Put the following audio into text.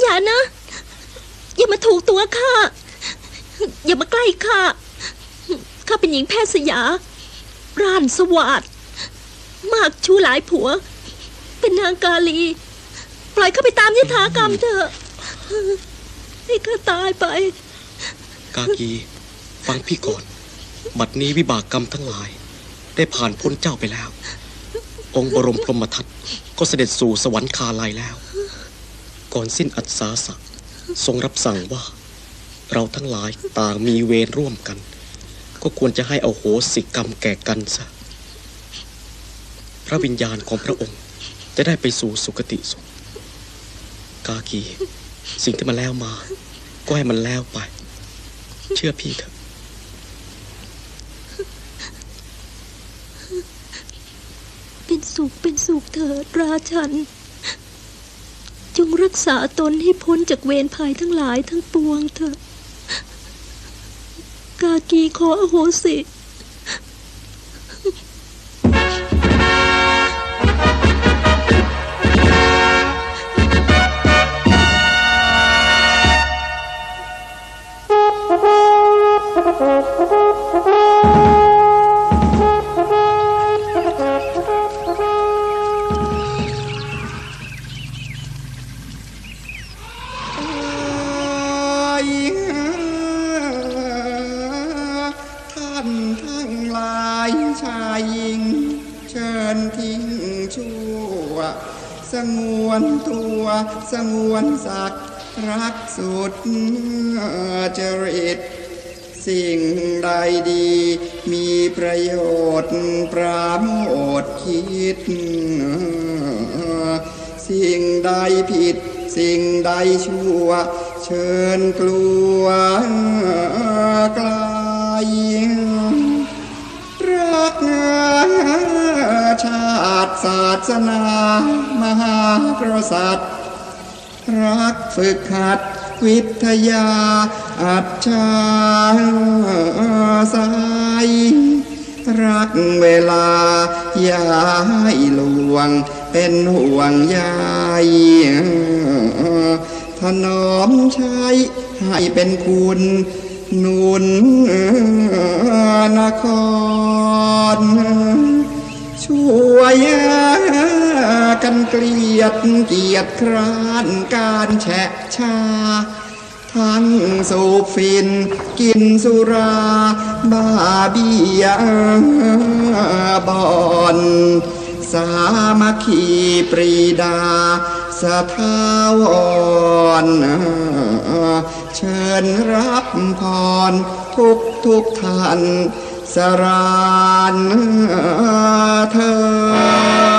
อย่านะ อย่ามาถูกตัวข้า อย่ามาใกล้ข้า ข้าเป็นหญิงแพทย์สยา ร่านสวัสดมากชูหลายผัว เป็นนางกาลี ปล่อยข้าไปตามยถากรรมเถอะให้ข้าตายไป กากี ฟังพี่ก่อน บัดนี้วิบากกรรมทั้งหลาย ได้ผ่านพ้นเจ้าไปแล้ว องค์บรมพรหมทัตก็เสด็จสู่สวรรคาลัยแล้ว ก่อนสิ้นอัศาสะทรงรับสั่งว่า เราทั้งหลายต่างมีเวรร่วมกัน ก็ควรจะให้เอาโหสิกรรมแก่กันซะพระวิญญาณของพระองค์จะได้ไปสู่สุคติสุขกากี สิ่งที่มันแล้วมา ก็ให้มันแล้วไป เชื่อพี่เถอะ เป็น สุขเป็นสุขเถิดราชัน จงรักษาตนให้พ้นจากเวรภัยทั้งหลายทั้งปวงเถอะกากีขออโหสิท่ ยิง เชิญทิ้งชั่ว สงวนตัวสงวนศักดิ์รักสุดจริต สิ่งใดดี มีประโยชน์ปราโมทคิด สิ่งใดผิด สิ่งใดชั่ว เชิญกลัวกลรั ชาติศาสนา มหากษัตริย์ รักฝึกหัดวิทยา อัจฉริยรักเวลา อย่าให้ลวง เป็นห่วงใยถนอมใช้ให้เป็นคุณนุนนคร ยกันเกลียดเกียรติคร้านการแฉะชา ทั้งสูบฟินกินสุราบ้าเบียบอนสามัคคีปรีดาสะทาวอนเชิญรับพรทุกทุกท่าน สรานเธอ